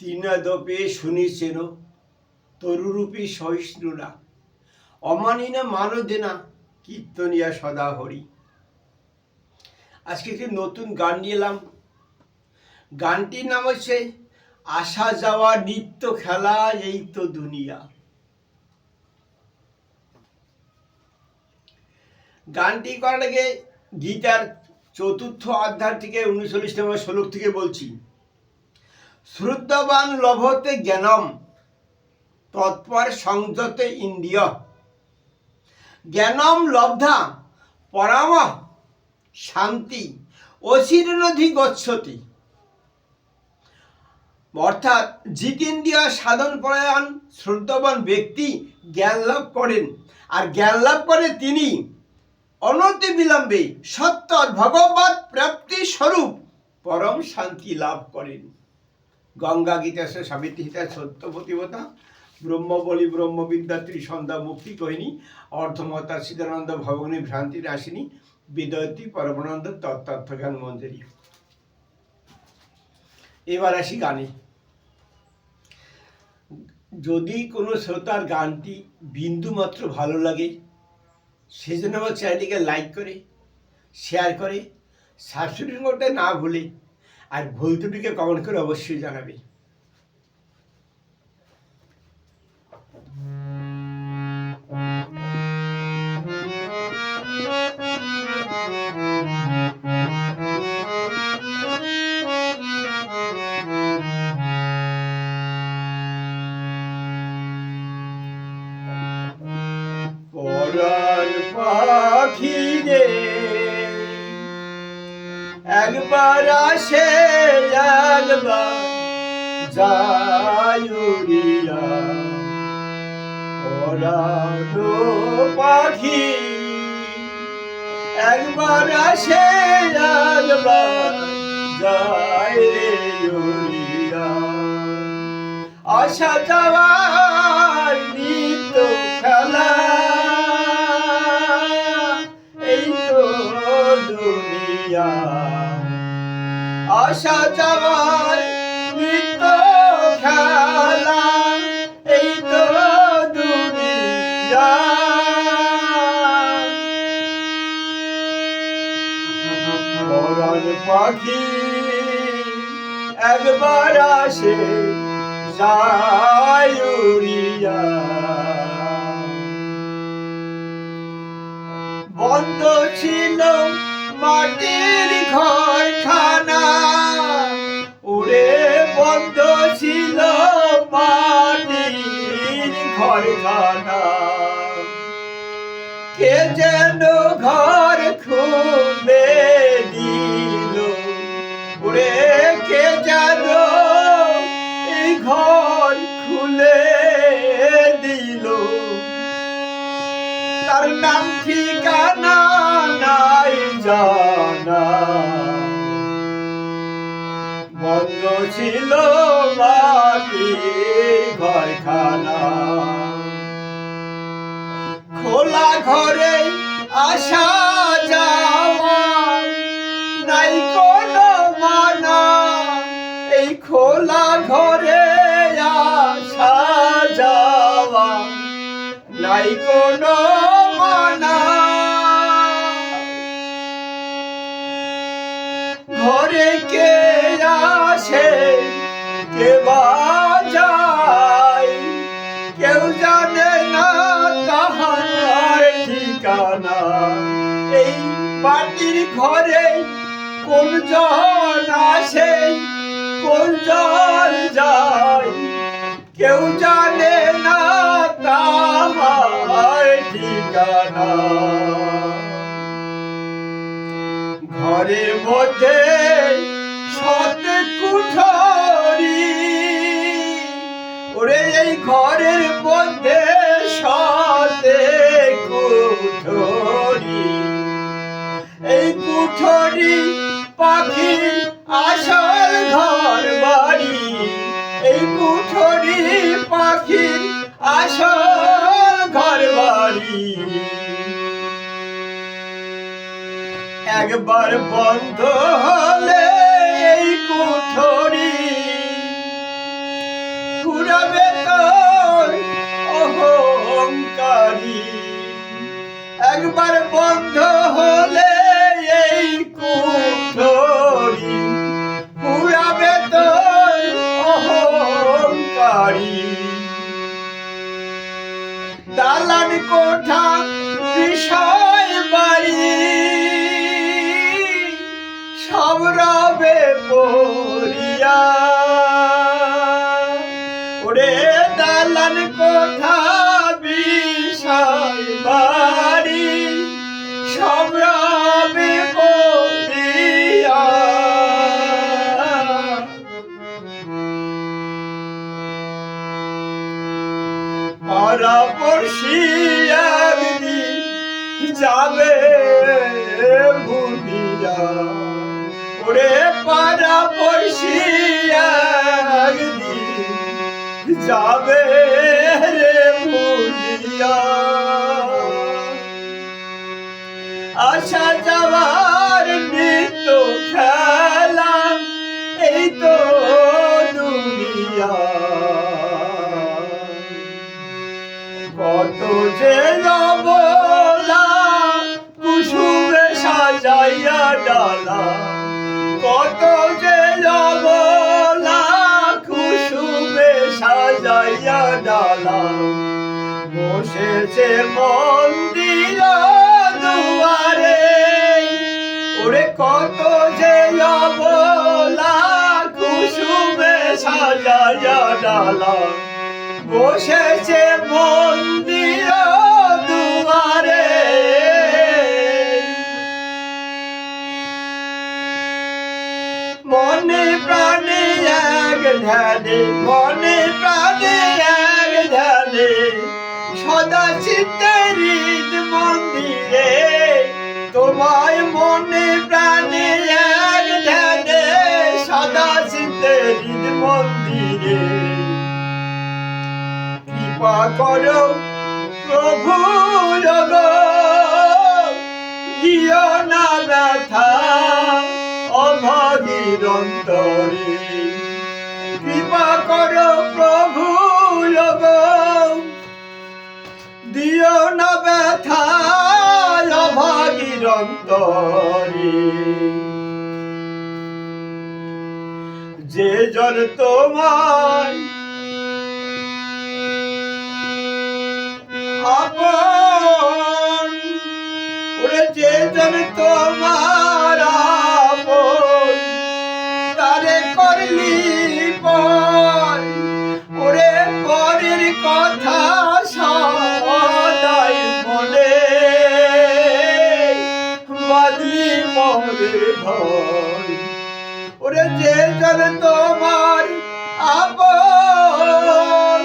তৃণাদপে শুনিছেন, তরুরূপী সহিষ্ণুরা। অমানি না মানদে না কীর্তনিয়া সদা হরি আজকে একটি নতুন গান নিয়ে এলাম? গানটির নাম হচ্ছে, আসা যাওয়া নিত্য খেলা এই তো দুনিয়া। গানটি করার আগে গীতার চতুর্থ অধ্যায় থেকে উনচল্লিশ নম্বর শ্লোক থেকে বলছি। শ্রদ্ধাবান লভতে জ্ঞানম, তৎপর সংযতে ইন্দ্রিয়। জ্ঞানম লব্ধা, পরাম শান্তি অচিরনধি গচ্ছতি। অর্থাৎ জিতেন্দ্রিয় সাধন পরায়ণ শ্রদ্ধাবান ব্যক্তি জ্ঞান লাভ করেন, আর জ্ঞান লাভ করে তিনি অনতি বিলম্বে সত্য ভগবত প্রাপ্তি স্বরূপ পরম শান্তি লাভ করেন। গঙ্গা গীতাসে সাবিত্রী হিতা সত্য প্রতিবতা ব্রহ্মবলী ব্রহ্মবিদ্যা ত্রিসন্ধ্যা মুক্তি কহিনী। অর্ধমতা সিদ্ধানন্দ ভবনী ভ্রান্তি রাশিনী বিদয়তী পরমানন্দ তত্ত্বজ্ঞান মঞ্জুরি। এবার আসি গানে। যদি কোনো শ্রোতার গানটি বিন্দুমাত্র ভালো লাগে, সেজন্য আমার চ্যানেলটিকে লাইক করে, শেয়ার করে সাবস্ক্রিপশন করতে না ভুলে আর ভুল ত্রুটিকে কমেন্ট করে অবশ্যই জানাবে। পাখি আসে একবার যায়ুরিয়া পরানো পাখি একবার আসে একবার যায় রে উড়িয়া আসা আসা যাওয়ার নিত্য খেলা এই তো পাখি একবার আসে যায় উড়িয়া। বন্ধ ছিল মাটির ঘর খানা উড়ে বন্ধ ছিল মাটির ঘর খানা কে যেন ঘর খুলে দিল ওরে কে যেন এই ঘর খুলে দিল। তার নাম ঠিকানা নাই জানা ছিল। কোন জন আসে, কোন জন যায়, কেউ জানে না তাহার ঠিকানা। ঘরের মধ্যে সত কুঠরি, ওরে এই ঘরের মধ্যে পাখি আসল ঘর বাড়ি। এই কুঠরি পাখির আসল ঘর বাড়ি। একবার বন্ধ হলে এই কুঠরি পুরাবে তোর অহংকারী। একবার বন্ধ হলে এই কুঠরি কোঠা বিষয় পরপড়শি একদিন যাবে ভুলিয়া ওরে পারা পরপড়শি একদিন যাবে রে ভুলিয়া আসা যাওয়ার বসেছে মন্দির দুয়ারে। ওরে কত যে লবলা কুসুমে সাজাইয়া ডালা। বসেছে মন্দির দুয়ারে। মনে প্রাণে এক ধ্যানে, মনে চিত্তের মন্দিরে, তোমায় মনে প্রাণে এক ধ্যানে, সদা মন্দিরে। কৃপা করো প্রভু দিও না ব্যথা অভাগীর অন্তরে। কৃপা করো প্রভু অন্তরে। যে জন তোমায় ঘর ওরে যে জন তোমার আপন,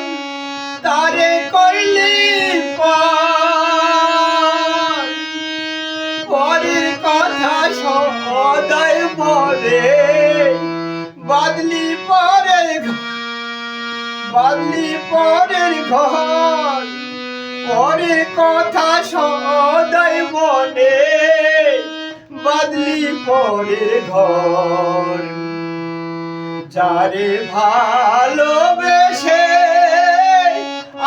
তারে কইলি পার। পরের কথা সদাই মরে বাদলি পরের বাদলি পরের ঘর। পরের কথা সদাই মনে বাদলি পরের ঘর। যারে ভালোবেসে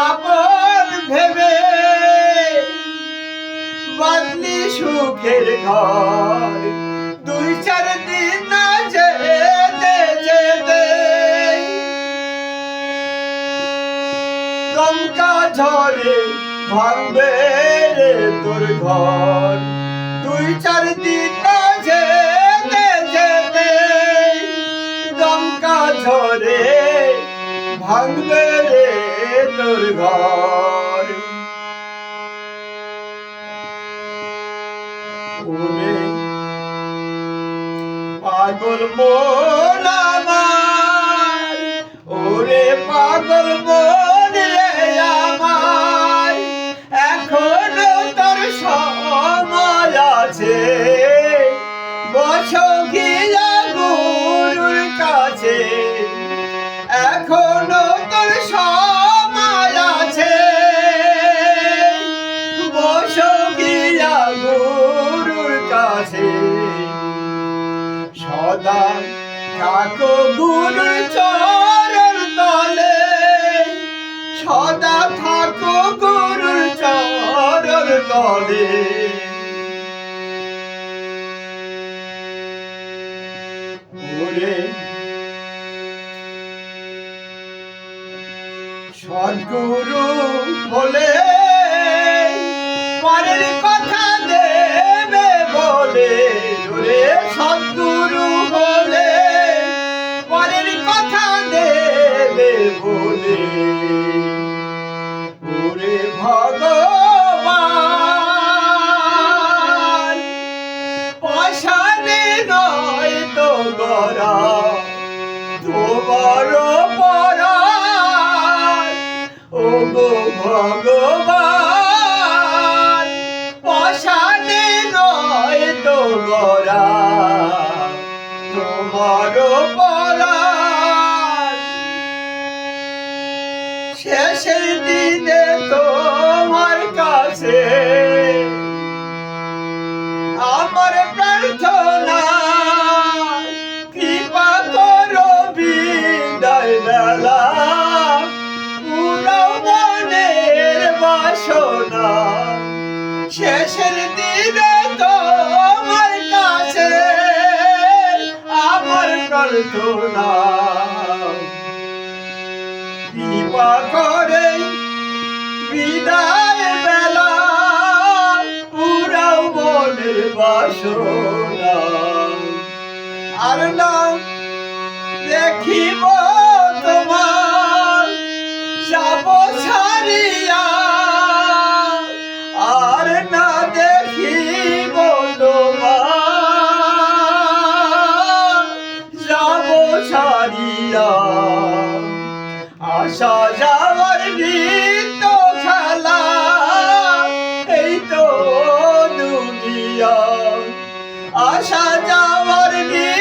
আপন ভেবে বাদলি সুখের ঘর। দুই চার দিন যেতে যেতে দমকা ঝড়ে ভাঙবে তোর ঘর। দুই চার দিন যেতে যেতে দমকা ঝড়ে ভাঙবে রে তোর ঘর। পাগল আমার, ওরে পাগল মন এখনও তোর সময় আছে। বসো গিয়া গরুর কাছে। সদা থাকো গুরুর চরণ তলে। সদা থাকো গুরুর চরণ তলে। Yeah. সদ্গুরু হলে পরের ভগবান পাশানে নয় তো গরা তোমার শেষের দিনে তোমার কাছে আমার প্রার্থনা শেষের দিনে তোমার কাছে আমার প্রার্থনা। কৃপা করে বিদায় বেলা পুরাও মনের বাসনা। আর না দেখিব আসা যাওয়ার নিয়ে